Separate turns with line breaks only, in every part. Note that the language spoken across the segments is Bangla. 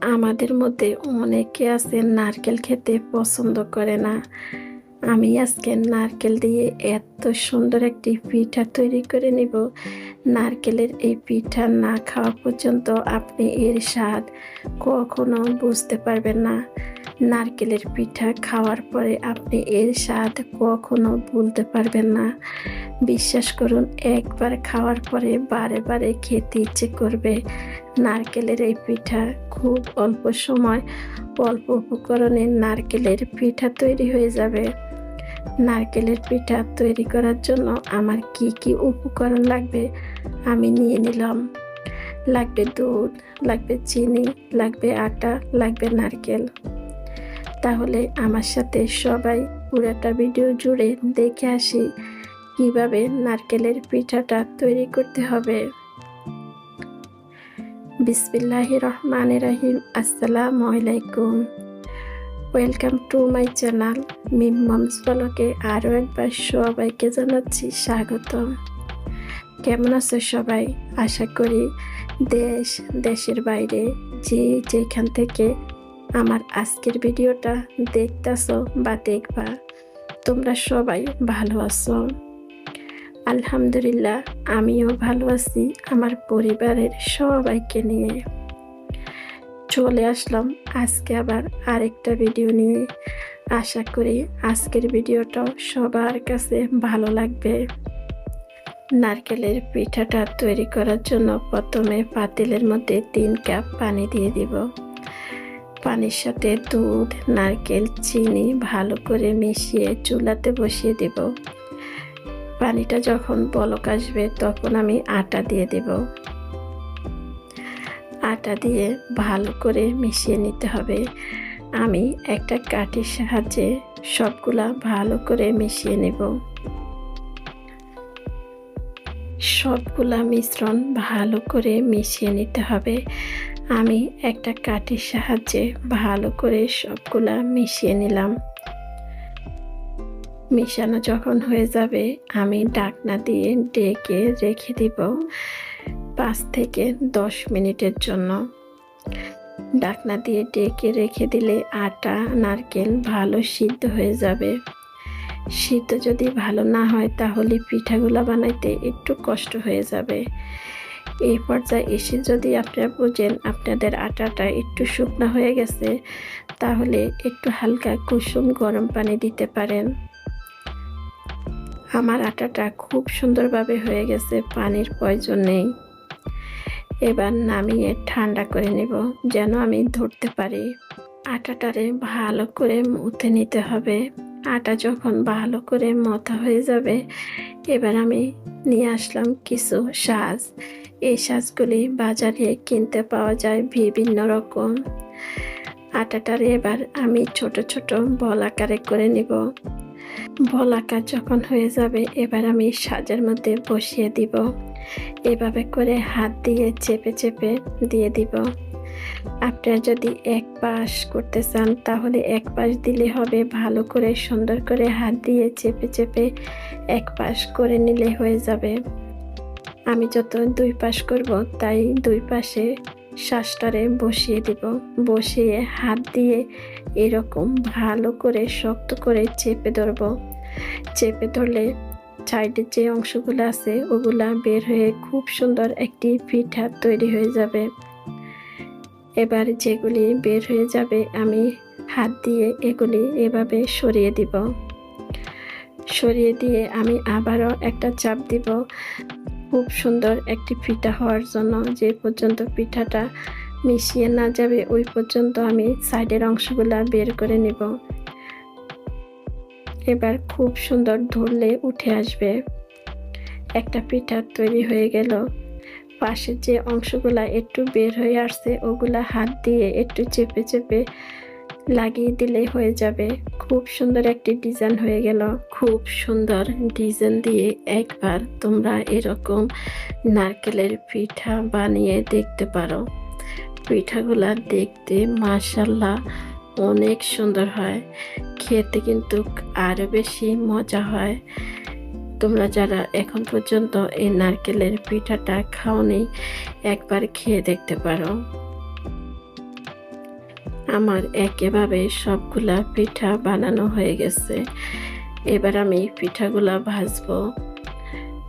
আমাদের মধ্যে অনেকে আছে নারকেল খেতে পছন্দ করে না। আমি আজকে নারকেল দিয়ে এত সুন্দর একটি পিঠা তৈরি করে নিব। নারকেলের এই পিঠা না খাওয়া পর্যন্ত আপনি এর স্বাদ কখনো বুঝতে পারবেন না। নারকেলের পিঠা খাওয়ার পরে আপনি এর স্বাদ কখনো ভুলতে পারবেন না। বিশ্বাস করুন, একবার খাওয়ার পরে বারে বারে খেতে ইচ্ছে করবে। নারকেলের এই পিঠা খুব অল্প সময় অল্প উপকরণে নারকেলের পিঠা তৈরি হয়ে যাবে। নারকেলের পিঠা তৈরি করার জন্য আমার কি কি উপকরণ লাগবে আমি নিয়ে নিলাম। লাগবে দুধ, লাগবে চিনি, লাগবে আটা, লাগবে নারকেল। তাহলে আমার সাথে সবাই পুরাটা ভিডিও জুড়ে দেখে আসি কীভাবে নারকেলের পিঠাটা তৈরি করতে হবে। বিসমিল্লাহ রহমান রাহিম, আসসালামু আলাইকুম। Welcome to my channel Mim moms ব্লগে আরও একবার সবাইকে জানাচ্ছি স্বাগত কেমন আছো সবাই? আশা করি দেশ, দেশের বাইরে যে যেখান থেকে আমার আজকের ভিডিওটা দেখতেছো বা দেখবা, তোমরা সবাই ভালো আছো। আলহামদুলিল্লাহ, আমিও ভালো আছি, আমার পরিবারের সবাইকে নিয়ে। চলে আসলাম আজকে আবার আরেকটা ভিডিও নিয়ে। আশা করি আজকের ভিডিওটাও সবার কাছে ভালো লাগবে। নারকেলের পিঠাটা তৈরি করার জন্য প্রথমে পাতিলের মধ্যে তিন কাপ পানি দিয়ে দিব। পানির সাথে দুধ, নারকেল, চিনি ভালো করে মিশিয়ে চুলাতে বসিয়ে দেব। পানিটা যখন বলক আসবে, তখন আমি আটা দিয়ে দেব। আটা দিয়ে ভালো করে মিশিয়ে নিতে হবে। আমি একটা কাঠির সাহায্যে সবগুলা ভালো করে মিশিয়ে নেব। সবগুলা মিশ্রণ ভালো করে মিশিয়ে নিতে হবে। আমি একটা কাঠির সাহায্যে ভালো করে সবগুলা মিশিয়ে নিলাম। মিশানো যখন হয়ে যাবে, আমি ডাকনা দিয়ে ডেকে রেখে দিব পাঁচ থেকে দশ মিনিটের জন্য। ডাকনা দিয়ে ডেকে রেখে দিলে আটা, নারকেল ভালো সিদ্ধ হয়ে যাবে। সিদ্ধ যদি ভালো না হয়, তাহলে পিঠাগুলো বানাইতে একটু কষ্ট হয়ে যাবে। এই পর্যায়ে এসে যদি আপনারা বুঝেন আপনাদের আটাটা একটু শুকনো হয়ে গেছে, তাহলে একটু হালকা কুসুম গরম পানি দিতে পারেন। আমার আটাটা খুব সুন্দরভাবে হয়ে গেছে, পানির প্রয়োজন নেই। এবার নামিয়ে ঠান্ডা করে নেব, যেন আমি ধরতে পারি। আটাটারে ভালো করে মুথে নিতে হবে। আটা যখন ভালো করে মথা হয়ে যাবে, এবার আমি নিয়ে আসলাম কিছু সাজ। এই সাজগুলি বাজারে কিনতে পাওয়া যায় বিভিন্ন রকম। আটাটারে এবার আমি ছোট ছোট বল আকারে করে নিব। বল আকার যখন হয়ে যাবে, এবার আমি সাজের মধ্যে বসিয়ে দিব। এভাবে করে হাত দিয়ে চেপে চেপে দিয়ে দিব। আপনারা যদি এক পাশ করতে চান, তাহলে এক পাশ দিলে হবে ভালো করে, সুন্দর করে হাত দিয়ে চেপে চেপে এক পাশ করে নিলে হয়ে যাবে। আমি যত দুই পাশ করব, তাই দুই পাশে শ্বাসটারে বসিয়ে দিব। বসিয়ে হাত দিয়ে এরকম ভালো করে শক্ত করে চেপে ধরবো। চেপে ধরলে সাইডের যে অংশগুলো আছে, ওগুলা বের হয়ে খুব সুন্দর একটি পিঠা তৈরি হয়ে যাবে। এবার যেগুলি বের হয়ে যাবে, আমি হাত দিয়ে এগুলি এভাবে সরিয়ে দিব। সরিয়ে দিয়ে আমি আবারও একটা চাপ দিব। খুব সুন্দর একটি পিঠা হওয়ার জন্য। যে পর্যন্ত পিঠাটা মিশিয়ে না যাবে, ওই পর্যন্ত আমি সাইডের অংশগুলো বের করে নেব। এবার খুব সুন্দর ধরলে উঠে আসবে। একটা পিঠা তৈরি হয়ে গেল। পাশের যে অংশগুলা একটু বের হয়ে আসছে, ওগুলা হাত দিয়ে একটু চেপে চেপে লাগিয়ে দিলেই হয়ে যাবে। খুব সুন্দর একটি ডিজাইন হয়ে গেল। খুব সুন্দর ডিজাইন দিয়ে একবার তোমরা এরকম নারকেলের পিঠা বানিয়ে দেখতে পারো। পিঠাগুলা দেখতে মাশাল্লাহ অনেক সুন্দর হয়। খেতে কিন্তু আরও বেশি মজা হয়। তোমরা যারা এখন পর্যন্ত এই নারকেলের পিঠাটা খাওনি, একবার খেয়ে দেখতে পারো। আমার একেভাবে সবগুলা পিঠা বানানো হয়ে গেছে। এবার আমি পিঠাগুলা ভাজবো।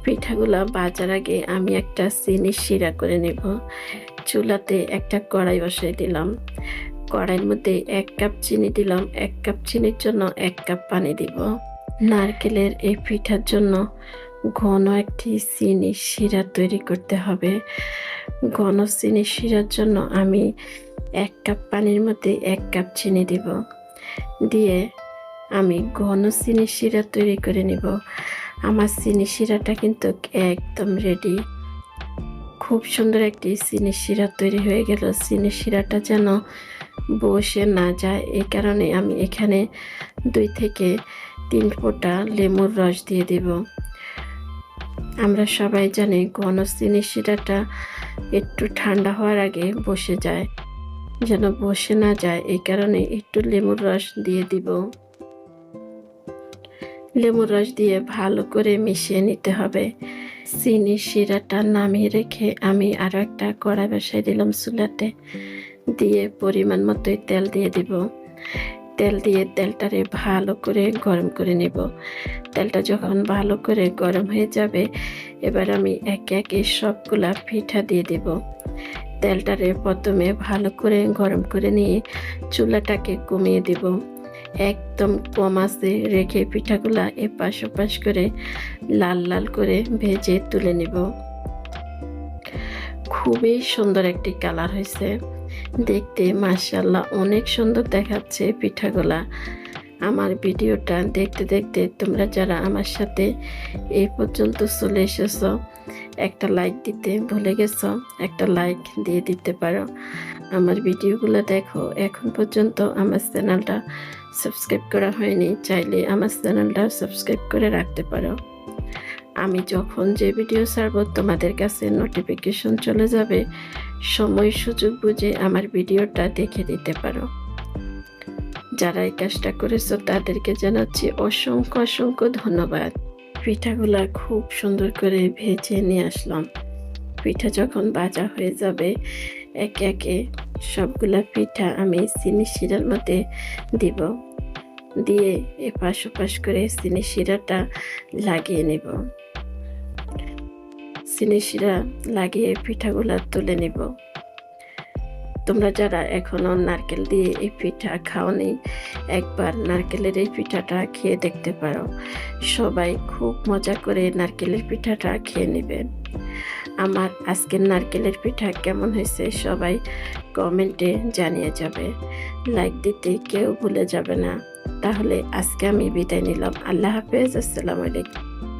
পিঠাগুলা ভাজার আগে আমি একটা চিনি শিরা করে নেব। চুলাতে একটা কড়াই বসাই দিলাম। কড়াইয়ের মধ্যে এক কাপ চিনি দিলাম। এক কাপ চিনির জন্য এক কাপ পানি দিব। নারকেলের এই পিঠার জন্য ঘন একটি চিনি শিরা তৈরি করতে হবে। ঘন চিনি শিরার জন্য আমি এক কাপ পানির মধ্যে এক কাপ চিনি দিব। দিয়ে আমি ঘন চিনি শিরা তৈরি করে নিব। আমার চিনি শিরাটা কিন্তু একদম রেডি খুব সুন্দর একটি চিনি শিরা তৈরি হয়ে গেল। চিনি শিরাটা যেন বসে না যায় এই কারণে আমি এখানে দুই থেকে তিন ফোঁটা লেবুর রস দিয়ে দেব। আমরা সবাই জানি ঘন চিনি শিরাটা একটু ঠান্ডা হওয়ার আগে বসে যায়। যেন বসে না যায়, এই কারণে একটু লেবুর রস দিয়ে দিব। লেবুর রস দিয়ে ভালো করে মিশিয়ে নিতে হবে। চিনি শিরাটা নামিয়ে রেখে আমি আরও একটা কড়া বসাই দিলাম চুলাতে। দিয়ে পরিমাণ মতোই তেল দিয়ে দিব। তেল দিয়ে তেলটারে ভালো করে গরম করে নেব। তেলটা যখন ভালো করে গরম হয়ে যাবে, এবার আমি একে একে সবগুলা পিঠা দিয়ে দেব। তেলটারে প্রথমে ভালো করে গরম করে নিয়ে চুলাটাকে কমিয়ে দিব। একদম কম আছে রেখে পিঠাগুলা এপাশ ওপাশ করে লাল লাল করে ভেজে তুলে নিব। খুবই সুন্দর একটি কালার হয়েছে। দেখতে মাশাল্লাহ অনেক সুন্দর দেখাচ্ছে পিঠাগুলা। আমার ভিডিওটা দেখতে দেখতে তোমরা যারা আমার সাথে এই পর্যন্ত চলে এসেছ একটা লাইক দিতে ভুলে গেছো? একটা লাইক দিয়ে দিতে পারো। আমার ভিডিওগুলো দেখো। এখন পর্যন্ত আমার চ্যানেলটা সাবস্ক্রাইব করা হয়নি, চাইলে আমার চ্যানেলটা সাবস্ক্রাইব করে রাখতে পারো। আমি যখন যে ভিডিও ছাড়ব, তোমাদের কাছে নোটিফিকেশন চলে যাবে। সময় সুযোগ বুঝে আমার ভিডিওটা দেখে দিতে পারো। যারা এই কাজটা করেছ, তাদেরকে জানাচ্ছি অসংখ্য অসংখ্য ধন্যবাদ। পিঠাগুলা খুব সুন্দর করে ভেজে নিয়ে আসলাম। পিঠা যখন ভাজা হয়ে যাবে, একে একে সবগুলা পিঠা আমি চিনি শিরার মধ্যে দিব। দিয়ে এপাশ ওপাশ করে চিনি শিরাটা লাগিয়ে নেব। চিনি শিরা লাগিয়ে পিঠাগুলা তুলে নেব। তোমরা যারা এখনও নারকেল দিয়ে এই পিঠা খাওনি, একবার নারকেলের এই পিঠাটা খেয়ে দেখতে পারো। সবাই খুব মজা করে নারকেলের পিঠাটা খেয়ে নেবে। আমার আজকের নারকেলের পিঠা কেমন হয়েছে সবাই কমেন্টে জানিয়ে যাবে। লাইক দিতে কেউ ভুলে যাবে না। তাহলে আজকে আমি বিদায় নিলাম। আল্লাহ হাফেজ। আসসালামু আলাইকুম।